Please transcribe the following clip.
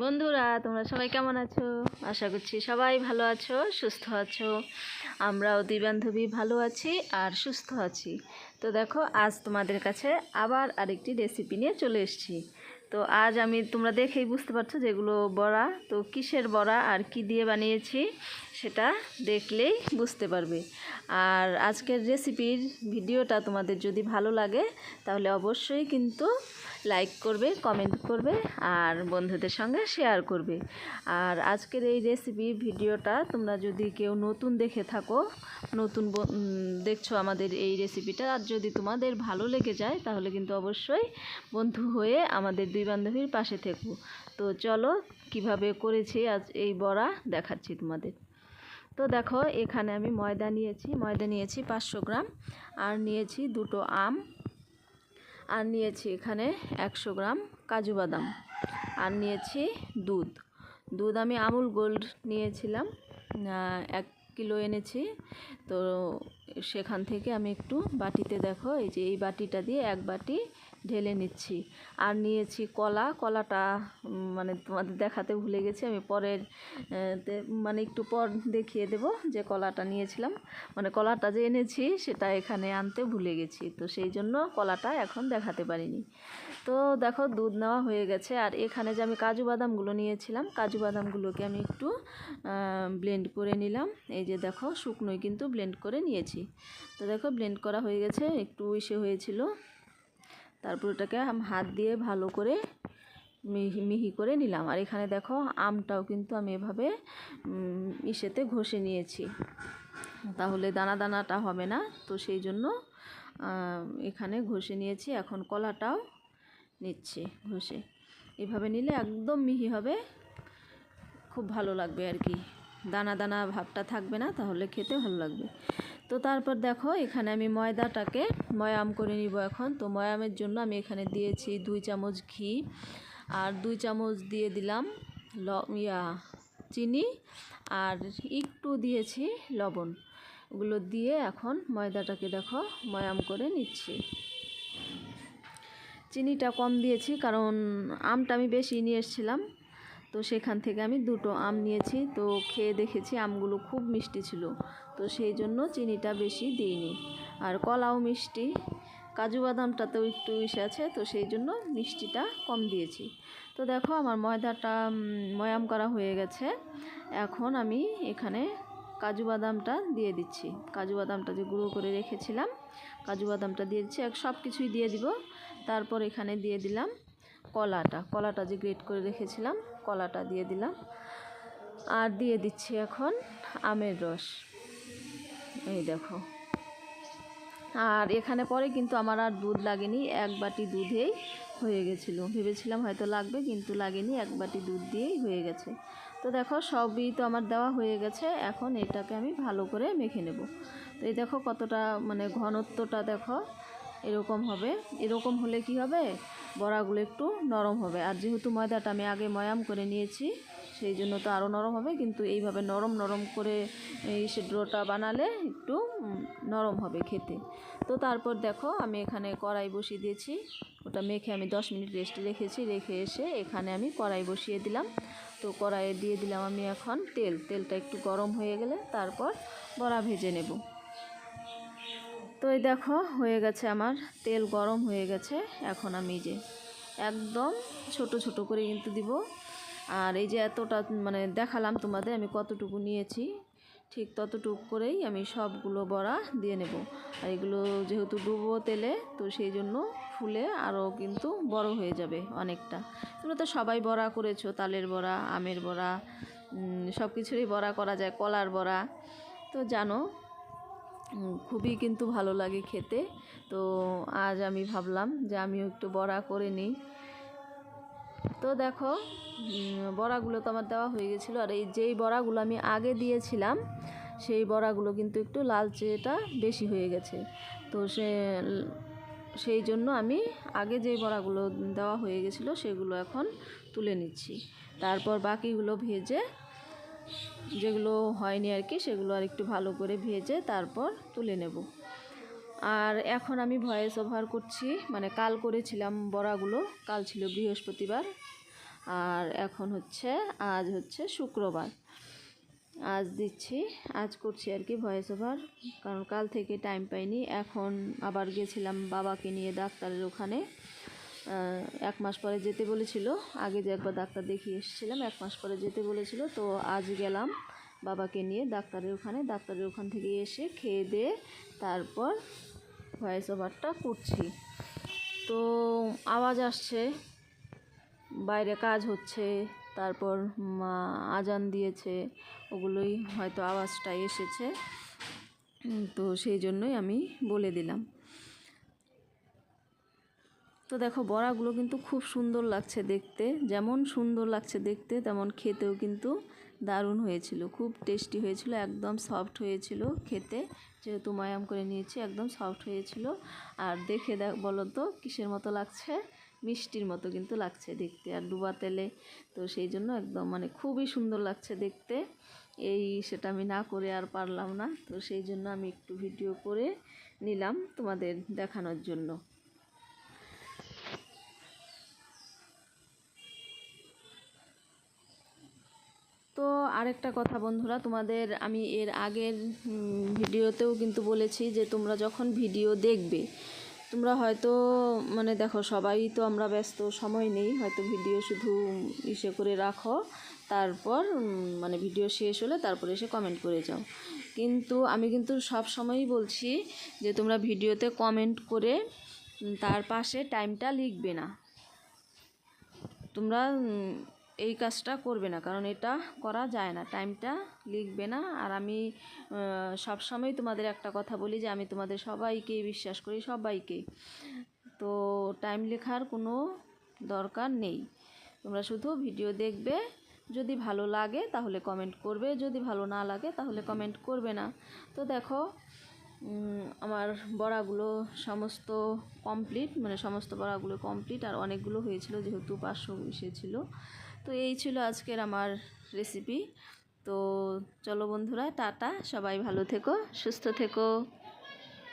বন্ধুরা, তোমরা সবাই কেমন আছো? আশা করছি সবাই ভালো আছো, সুস্থ আছো। আমরা অতি বান্ধবী ভালো আছি আর সুস্থ আছি। তো দেখো, আজ তোমাদের কাছে আবার আরেকটি রেসিপি নিয়ে চলে এসেছি। তো আজ আমি, তোমরা দেখেই বুঝতে পারছ যেগুলো বড়া। তো কিসের বড়া আর কি দিয়ে বানিয়েছি? সেটা দেখলেই বুঝতে পারবে। আর আজকের রেসিপির ভিডিওটা তোমাদের যদি ভালো লাগে, তাহলে অবশ্যই কিন্তু লাইক করবে, কমেন্ট করবে, আর বন্ধুদের সঙ্গে শেয়ার করবে। আর আজকের এই রেসিপি ভিডিওটা তোমরা যদি কেউ নতুন দেখে থাকো, নতুন দেখছ আমাদের এই রেসিপিটা, আর যদি তোমাদের ভালো লেগে যায়, তাহলে কিন্তু অবশ্যই বন্ধু হয়ে আমাদের দুই বান্ধবীর পাশে থেকো। তো চলো, কীভাবে করেছি আজ এই বড়া দেখাচ্ছি তোমাদের। তো দেখো, এখানে আমি ময়দা নিয়েছি ময়দা নিয়েছি পাঁচশো গ্রাম, আর নিয়েছি দুটো আম, আর নিয়েছি এখানে একশো গ্রাম কাজু বাদাম, আর নিয়েছি দুধ। দুধ আমি আমুল গোল্ড নিয়েছিলাম এক কিলো এনেছি, তো সেখান থেকে আমি একটু বাটিতে দেখো, এই যে এই বাটিটা দিয়ে এক বাটি ঢেলে নিচ্ছি। আর নিয়েছি কলা, কলাটা মানে তোমাদের দেখাতে ভুলে গেছি, আমি পরের মানে একটু পর দেখিয়ে দেব যে কলাটা নিয়েছিলাম। মানে কলাটা যে এনেছি সেটা এখানে আনতে ভুলে গেছি, তো সেই জন্য কলাটা এখন দেখাতে পারিনি। তো দেখো দুধ নেওয়া হয়ে গেছে, আর এখানে যে আমি কাজু বাদামগুলো নিয়েছিলাম, কাজু বাদামগুলোকে আমি একটু ব্লেন্ড করে নিলাম। এই যে দেখো শুকনোই কিন্তু ব্লেন্ড করে নিয়েছি। তো দেখো ব্লেন্ড করা হয়ে গেছে, একটু ইসে হয়েছিল। তারপর ওটাকে হাত দিয়ে ভালো করে মিহি মিহি করে নিলাম। আর এখানে দেখো, আমটাও কিন্তু আমি এভাবে ইসেতে ঘষে নিয়েছি। তাহলে দানা দানাটা হবে না, তো সেই জন্য এখানে ঘষে নিয়েছি। এখন কলাটাও নিচ্ছি ঘষে। এভাবে নিলে একদম মিহি হবে। খুব ভালো লাগবে আর কি। দানা দানা ভাবটা থাকবে না, তাহলে খেতে ভালো লাগবে। তো তারপর দেখো, এখানে আমি ময়দাটাকে ময়াম করে নিব এখন। তো ময়ামের জন্য আমি এখানে দিয়েছি দুই চামচ ঘি আর দুই চামচ দিয়ে দিলাম ল, ইয়া, চিনি আর একটু দিয়েছি লবণ। ওগুলো দিয়ে এখন ময়দাটাকে দেখো ময়াম করে নিচ্ছি। চিনিটা কম দিয়েছি কারণ আমটা আমি বেশি নিয়ে এসেছিলাম। তো সেখান থেকে আমি দুটো আম নিয়েছি। তো খেয়ে দেখেছি আমগুলো খুব মিষ্টি ছিল। তো সেই জন্য চিনিটা বেশি দিইনি। আর কলাও মিষ্টি। কাজু বাদামটাতেও একটু ইসে আছে, তো সেই জন্য মিষ্টিটা কম দিয়েছি। তো দেখো আমার ময়দাটা ময়াম করা হয়ে গেছে। এখন আমি এখানে কাজু বাদামটা দিয়ে দিচ্ছি। কাজু বাদামটা যে গুঁড়ো করে রেখেছিলাম, কাজু বাদামটা দিয়ে দিচ্ছি এক সব কিছুই দিয়ে দিব। তারপর এখানে দিয়ে দিলাম কলাটা কলাটা যে গ্রেট করে রেখেছিলাম, কলাটা দিয়ে দিলাম। আর দিয়ে দিচ্ছি এখন আমের রস। এই দেখো। আর এখানে পরে কিন্তু আমার আর দুধ লাগেনি, এক বাটি দুধেই হয়ে গেছিল। ভেবেছিলাম হয়তো লাগবে, কিন্তু লাগেনি, এক বাটি দুধ দিয়েই হয়ে গেছে। তো দেখো, সবই তো আমার দেওয়া হয়ে গেছে, এখন এটাকে আমি ভালো করে মেখে নেব। তো এই দেখো কতটা মানে ঘনত্বটা দেখো, এরকম হবে। এরকম হলে কি হবে? বড়াগুলো একটু নরম হবে। আর যেহেতু ময়দাটা আমি আগে ময়াম করে নিয়েছি, সেই জন্য তো আরও নরম হবে। কিন্তু এইভাবে নরম নরম করে এই ডোটা বানালে একটু নরম হবে খেতে। তো তারপর দেখো, আমি এখানে কড়াই বসিয়ে দিয়েছি। ওটা মেখে আমি দশ মিনিট রেস্টে রেখেছি। রেখে এসে এখানে আমি কড়াই বসিয়ে দিলাম। তো কড়াইয়ে দিয়ে দিলাম আমি এখন তেল। তেলটা একটু গরম হয়ে গেলে তারপর বড়া ভেজে নেব। তো এই দেখো, হয়ে গেছে আমার, তেল গরম হয়ে গেছে। এখন আমি যে একদম ছোট ছোট করে কিন্তু দিব। আর এই যে এতটা মানে দেখালাম তোমাদের, আমি কতটুকু নিয়েছি, ঠিক ততটুকু করেই আমি সবগুলো বড়া দিয়ে নেব। আর এগুলো যেহেতু ডুবো তেলে, তো সেই জন্য ফুলে আরও কিন্তু বড় হয়ে যাবে অনেকটা। তোমরা তো সবাই বড়া করেছ, তালের বড়া, আমের বড়া সব কিছুরই বড়া করা যায়, কলার বড়া। তো জানো খুবই কিন্তু ভালো লাগে খেতে। তো আজ আমি ভাবলাম যে আমিও একটু বড়া করে নিই। তো দেখো বড়াগুলো তো আমার দেওয়া হয়ে গেছিল। আর এই যেই বড়াগুলো আমি আগে দিয়েছিলাম, সেই বড়াগুলো কিন্তু একটু লালচেটা বেশি হয়ে গেছে। তো সে, সেই জন্য আমি আগে যেই বড়াগুলো দেওয়া হয়ে গেছিল, সেগুলো এখন তুলে নিচ্ছি। তারপর বাকিগুলো ভেজে যেগুলো হয়নি আর কি, সেগুলো আর একটু ভালো করে ভেজে তারপর তুলে নেব। আর এখন আমি ভয়েস ওভার করছি মানে কাল করেছিলাম বড়াগুলো, কাল ছিল বৃহস্পতিবার। আর এখন হচ্ছে, আজ হচ্ছে শুক্রবার। আজ দিচ্ছি, আজ করছি আর কি ভয়েস ওভার, কারণ কাল থেকে টাইম পাইনি। এখন আবার গেছিলাম বাবাকে নিয়ে ডাক্তারের ওখানে। এক মাস পরে যেতে বলেছিল। আগে যে একবার ডাক্তার দেখিয়ে এসেছিলাম, এক মাস পরে যেতে বলেছিল। তো আজ গেলাম বাবাকে নিয়ে ডাক্তারের ওখানে। ডাক্তারের ওখান থেকে এসে খেয়ে দিয়ে তারপর ভয়েস ওভারটা করছি। তো আওয়াজ আসছে, বাইরে কাজ হচ্ছে, তারপর আজান দিয়েছে, ওগুলোই হয়তো আওয়াজটা এসেছে। তো সেই জন্যই আমি বলে দিলাম। তো দেখো বড়াগুলো কিন্তু খুব সুন্দর লাগছে দেখতে। যেমন সুন্দর লাগছে দেখতে, তেমন খেতেও কিন্তু দারুণ হয়েছিল। খুব টেস্টি হয়েছিল, একদম সফট হয়েছিল খেতে। যেহেতু মায়াম করে নিয়েছি, একদম সফট হয়েছিল। আর দেখে দেখ বলো তো, কিসের মতো লাগছে? মিষ্টির মতো কিন্তু লাগছে দেখতে। আর ডুবা তেলে, তো সেই জন্য একদম মানে খুবই সুন্দর লাগছে দেখতে। এই সেটা আমি না করে আর পারলাম না, তো সেই জন্য আমি একটু ভিডিও করে নিলাম তোমাদের দেখানোর জন্য। তো আরেকটা কথা বন্ধুরা, তোমাদের আমি এর আগের ভিডিওতেও কিন্তু বলেছি যে তোমরা যখন ভিডিও দেখবে, তোমরা হয়তো মানে দেখো সবাই তো আমরা ব্যস্ত, সময় নেই, হয়তো ভিডিও শুধু ইসে করে রাখো, তারপর মানে ভিডিও শেষ হলে তারপরে এসে কমেন্ট করে যাও। কিন্তু আমি কিন্তু সব সময়ই বলছি যে তোমরা ভিডিওতে কমেন্ট করে তার পাশে টাইমটা লিখবে না। তোমরা এই কাজটা করবে না, কারণ এটা করা যায় না। টাইমটা লিখবে না। আর আমি সব সময় তোমাদের একটা কথা বলি যে, আমি তোমাদের সবাইকেই বিশ্বাস করি, সবাইকেই। তো টাইম লেখার কোনো দরকার নেই। তোমরা শুধু ভিডিও দেখবে। যদি ভালো লাগে, তাহলে কমেন্ট করবে। যদি ভালো না লাগে, তাহলে কমেন্ট করবে না। তো দেখো আমার বড়াগুলো সমস্ত কমপ্লিট মানে সমস্ত বড়াগুলো কমপ্লিট আর অনেকগুলো হয়েছিল, যেহেতু পাঁচশো এসেছিল। তো এই ছিল আজকের আমার রেসিপি তো চলো বন্ধুরা, টাটা। সবাই ভালো থেকো, সুস্থ থেকো।